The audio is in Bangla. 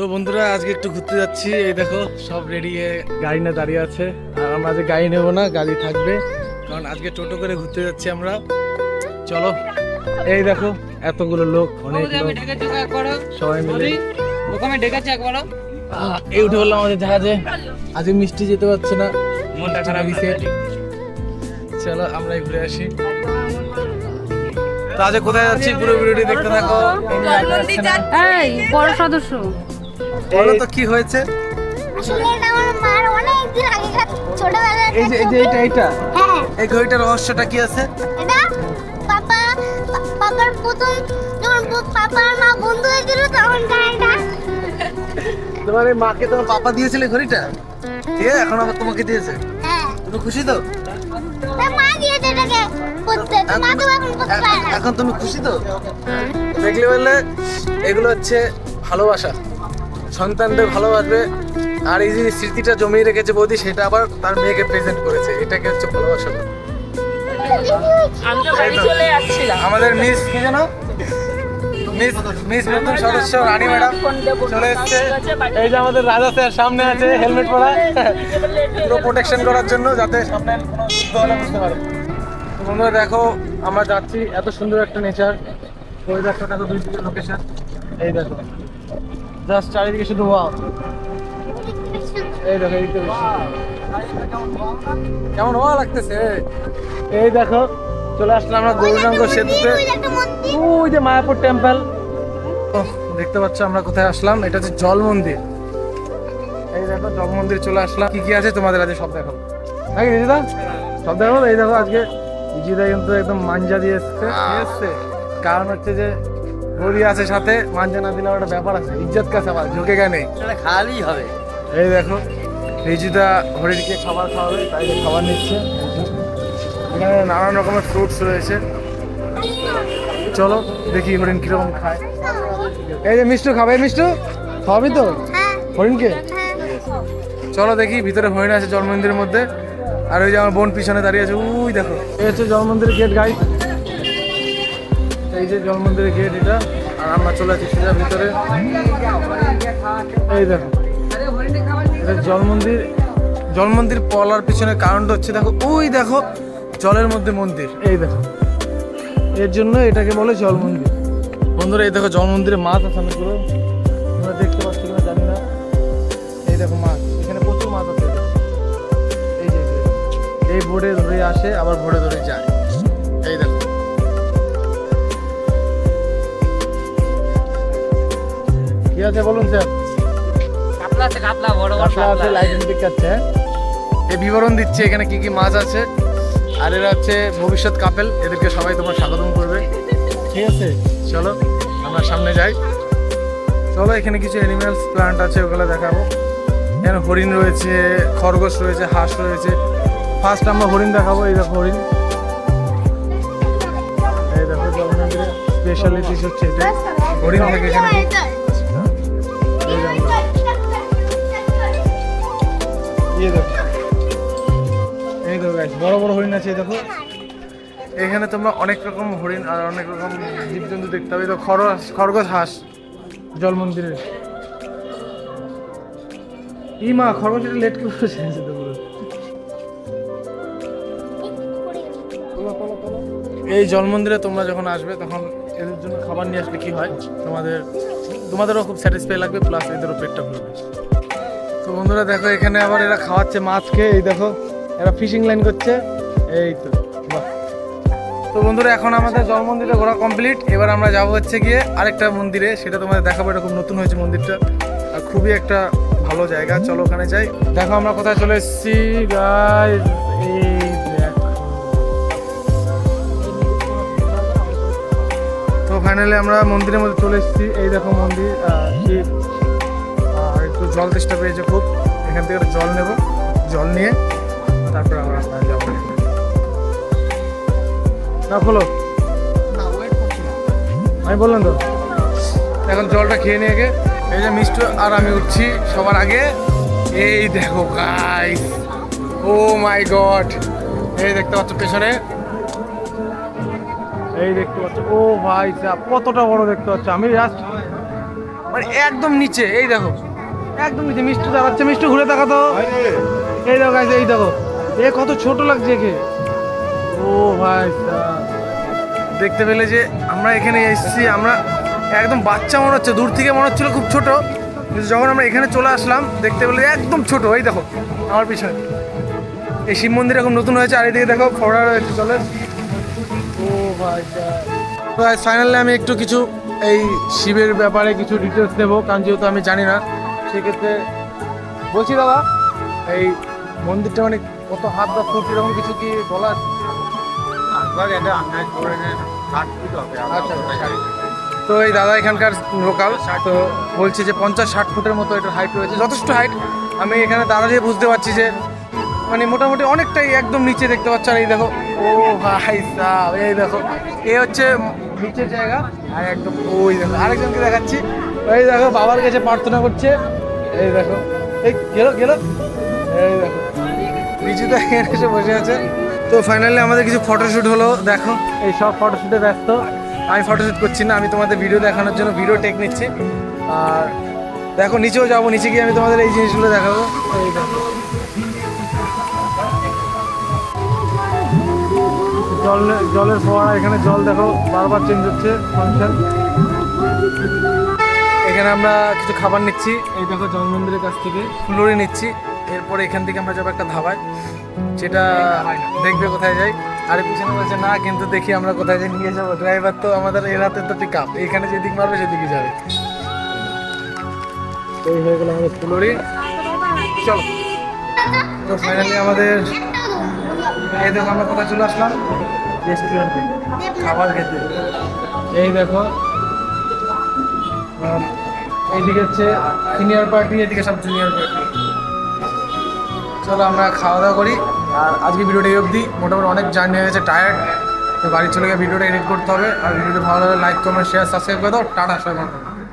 তো বন্ধুরা আজকে একটু ঘুরতে যাচ্ছি। এই দেখো সব রেডি হয়ে গাড়ি নিয়ে দাঁড়িয়ে আছে। আর আমরা আজকে গাড়ি নেব না গাড়ি থাকবে। কারণ আজকে টোটো করে ঘুরতে যাচ্ছি আমরা। চলো। এই দেখো এতগুলো লোক অনেক লোক। সবাই মিলে। আমি ডেকেছি একবার। এই উঠে বললাম আমাদের জাহাজে। আজকে মিষ্টি যেতে পারছে না। মনটা খারাপ গেছে চলো আমরাই ঘুরে আসি। তো আজ কোথায় যাচ্ছি? পুরো ভিডিওটি দেখতে থাকো। না। বড় সদস্য। বলো তো কি হয়েছে? আসলে এটা আমার মার অনেক দিন আগেকার ছোটবেলার এই যে এই হ্যাঁ। এই ঘড়িটার রহস্যটা কি আছে? এটা পাপা পাপার প্রথম যখন পাপা আর মা বন্ধু হয়েছিল তখন গাড়িটা তোমার এই মাকে তোমার পাপা দিয়েছিলে ঘড়িটা? এ এখন আবার তোমাকে দিয়েছে? হ্যাঁ। তুমি খুশি তো? মা দিয়েছে এটাকে করতে মা তো এখন করতে পারে না। এখন তুমি খুশি তো? দেখলে বললে এগুলো হচ্ছে ভালোবাসা। সন্তানদের ভালোবাসবে। আর এই যে স্মৃতিটা জমিয়ে রেখেছে বৌদি সেটা আবার তার মেয়েকে প্রেজেন্ট করেছে। এটাকে হচ্ছে ভালোবাসা আমাদের মিস কি জানো মিস মিস নতুন সদস্য রানী ম্যাডাম চলে এসেছে। এই যে আমাদের রাজা স্যার সামনে আছে হেলমেট পরা। পুরো প্রোটেকশন করার জন্য যাতে সামনে কোনো হলে বুঝতে পারে। দেখো আমরা যাচ্ছি। এত সুন্দর একটা নেচার ওয়েদারটা দেখো দুই দিকের লোকেশন এই দেখো। জাস্ট চারিদিকে শুধু ওয়াও। এই দেখো এই তো কেমন ওয়া লাগতেছে? এই দেখো চলে আসলাম আমরা গৌরাঙ্গ সেতুতে। ওই যে একটা মন্দির। ওই মায়াপুর টেম্পল দেখতে পাচ্ছ আমরা কোথায় আসলাম? এটা হচ্ছে জল মন্দির। এই দেখো জল মন্দির চলে আসলাম। কি কি আছে তোমাদের আজকে সব দেখাবো। নাকি রিজিদা? সব দেখাবো? এই দেখো আজকে রিজিদা কিন্তু একদম মাঞ্জা দিয়ে এসছে। ঠিক কারণ হচ্ছে যে গড়ি আছে সাথে মাঞ্জা না দিলে একটা ব্যাপার আছে ইজ্জত কাছে আবার ঝুঁকে গেনে খালি হবে। এই দেখো রিজিদা হরিণকে খাবার খাওয়াবে তাই যে খাবার নিচ্ছে। এখানে নানান রকমের ফ্রুটস রয়েছে। চলো দেখি হরিণ কীরকম খায়। এই যে মিষ্টু খাবে মিষ্টু খাওয়াবি তো? হ্যাঁ। হরিণকে? হ্যাঁ। চলো দেখি ভিতরে হরিণ আছে জল মন্দিরের মধ্যে। আর ওই যে আমার বোন পিছনে দাঁড়িয়ে আছে উই দেখো। এই হচ্ছে জল মন্দিরের গেট গাই এই যে জল মন্দিরের গেট এটা, আর আমরা চলে আছি সোজা ভিতরে। এই দেখো জল মন্দির জল মন্দির পলার পিছনে কারণটা হচ্ছে, দেখো, ওই দেখো, জলের মধ্যে মন্দির। এই দেখো, এর জন্য এটাকে বলে জল মন্দির বন্ধুরা, এই দেখো জল মন্দিরে মাছ আছে অনেকগুলো তোমরা দেখতে পাচ্ছ কিনা জানি না। এই দেখো মাছ এখানে প্রচুর মাছ আছে। এই যে, এই বোর্ডে ধরে আসে, আবার বোর্ডে ধরে যায়। এই দেখো কি আছে বলুন স্যার? কাতলা আছে কাতলা বড় বড় কাতলা আছে লাইটিং দেখাচ্ছে? এই বিবরণ দিচ্ছে এখানে কি কি মাছ আছে? আর এরা হচ্ছে ভবিষ্যৎ কাপেল এদেরকে সবাই তোমার স্বাগতম করবে। ঠিক আছে। চলো আমরা সামনে যাই। চলো এখানে কিছু অ্যানিমালস প্লান্ট আছে ওগুলো দেখাবো। এখানে হরিণ রয়েছে খরগোশ রয়েছে হাঁস রয়েছে। ফার্স্ট আমরা হরিণ দেখাবো এই দেখো হরিণ। এই দেখো জগন্নাথের স্পেশালিটি হচ্ছে এটা। হরিণ থেকে এখানে। এই বড় বড় হরিণ আছে দেখো। এখানে তোমরা অনেক রকম হরিণ আর অনেক রকম জীবজন্তু দেখতে হবে এই দেখো খরগোশ হাঁস, জল মন্দিরের। ই মা, খরগোশ লেট করে তো পুরো। এই জল মন্দিরে তোমরা যখন আসবে, তখন এদের জন্য খাবার নিয়ে আসলে কি হয়? তোমাদের, তোমাদেরও খুব স্যাটিসফাই লাগবে প্লাস এদেরও পেটটা ভরবে। তো বন্ধুরা, দেখো এখানে আবার এরা খাওয়াচ্ছে মাছকে এই দেখো। এরা ফিশিং লাইন করছে। এই তো তো বন্ধুরা, এখন আমাদের জল মন্দিরে ঘোরা কমপ্লিট। এবার আমরা যাব হচ্ছে গিয়ে আরেকটা মন্দিরে। সেটা তোমাদের দেখাবো খুব নতুন হয়েছে মন্দিরটা। আর খুবই একটা ভালো জায়গা। চলো ওখানে যাই। দেখো আমরা কোথায় চলে এসেছি এই তো ফাইনালি আমরা মন্দিরের মধ্যে চলে এসেছি। এই দেখো মন্দির আর একটু জল তেষ্টা পেয়েছে খুব। এখান থেকে জল নেব, জল নিয়ে। তারপর আমরা আপনার যাব না খোলো। আমি বললাম তো। এখন জলটা খেয়ে নিয়ে গে এই যে মিষ্টু আর আমি উঠছি সবার আগে। এই দেখো গাইস ও মাই গড এই দেখতে পাচ্ছ পেছনে। এই দেখতে পাচ্ছ ও ভাই সাহেব কতটা বড় দেখতে পাচ্ছ। আমি জাস্ট মানে একদম নিচে এই দেখো। একদম নিচে মিষ্টি দাঁড়াচ্ছে মিষ্টি ঘুরে তাকাতো। এই দেখো এই দেখো। এ কত ছোট লাগছে একে। ও ভাই। দেখতে পেলে যে আমরা এখানে এসেছি, আমরা একদম বাচ্চা মনে হচ্ছে, দূর থেকে মনে হচ্ছিল খুব ছোট। কিন্তু যখন আমরা এখানে চলে আসলাম, দেখতে পেলে একদম ছোট। এই দেখো, আমার পিছনে। এই শিব মন্দির এখন নতুন হয়েছে, আর এদিকে দেখো ফোড়া রয়েছে, চলে। ও ভাই। তো ফাইনালি আমি একটু কিছু এই শিবের ব্যাপারে কিছু ডিটেলস দেবো কারণ যেহেতু আমি জানি না, সেক্ষেত্রে বলছি দাদা এই মন্দিরটা মানে কত হাত বা ফুট এরকম কিছু কি বলা আছে? আচ্ছা, তো এই দাদা এখানকার লোকাল তো বলছে যে পঞ্চাশ ষাট ফুটের মতো এটা হাইট রয়েছে যথেষ্ট হাইট আমি এখানে দাঁড়িয়ে বুঝতে পারছি যে মানে মোটামুটি অনেকটাই একদম নিচে দেখতে পাচ্ছ আর এই দেখো ও ভাই সাহ এই দেখো। এ হচ্ছে নিচের জায়গা আর একদম ওই দেখো আরেকজনকে দেখাচ্ছি। এই দেখো বাবার কাছে প্রার্থনা করছে এই দেখো। এই গেলো গেলো। এই দেখো। নিচুতে এখানে এসে বসে আছে। তো ফাইনালি আমাদের কিছু ফটোশ্যুট হলো দেখো। এই সব ফটোশ্যুটে ব্যস্ত। আমি ফটোশ্যুট করছি না আমি তোমাদের ভিডিও দেখানোর জন্য ভিডিও টেক নিচ্ছি। আর দেখো নিচেও যাব নিচে গিয়ে আমি তোমাদের এই জিনিসগুলো দেখাবো। এই দেখো। জল জলের ফোয়ারা এখানে জল দেখো বারবার চেঞ্জ হচ্ছে ফাংশন এখানে আমরা কিছু খাবার নিচ্ছি। এই দেখো জল মন্দিরের কাছ থেকে। ফুলরি নিচ্ছি। এরপরে এখান থেকে আমরা যাব একটা ধাবায়, যেটা দেখবে কোথায় যাই। আর পিছনে বলছে, না, কিন্তু দেখি আমরা কোথায় যাই, নিয়ে যাব। ড্রাইভার তো আমাদের এর হাতে তো পিক আপ এখানে যেদিক মারবে, সেদিকে যাবে। তো এই আমাদের ফুলরি চলো। তো ফাইনালি আমাদের এই দেখো আমরা কোথায় চলে আসলাম? খাবার খেতে। এই দেখো। এইদিকে হচ্ছে সিনিয়র পার্টি এদিকে সব জুনিয়র পার্টি চলো আমরা খাওয়া দাওয়া করি। আর আজকে ভিডিওটা এই অবধি। মোটামুটি অনেক জার্নি হয়ে গেছে টায়ার্ড তো বাড়ি চলে গিয়ে ভিডিওটা এডিট করতে হবে। আর ভিডিওটা ভালো লাগলে লাইক কমেন্ট শেয়ার সাবস্ক্রাইব করে দাও। টাটা সবাই।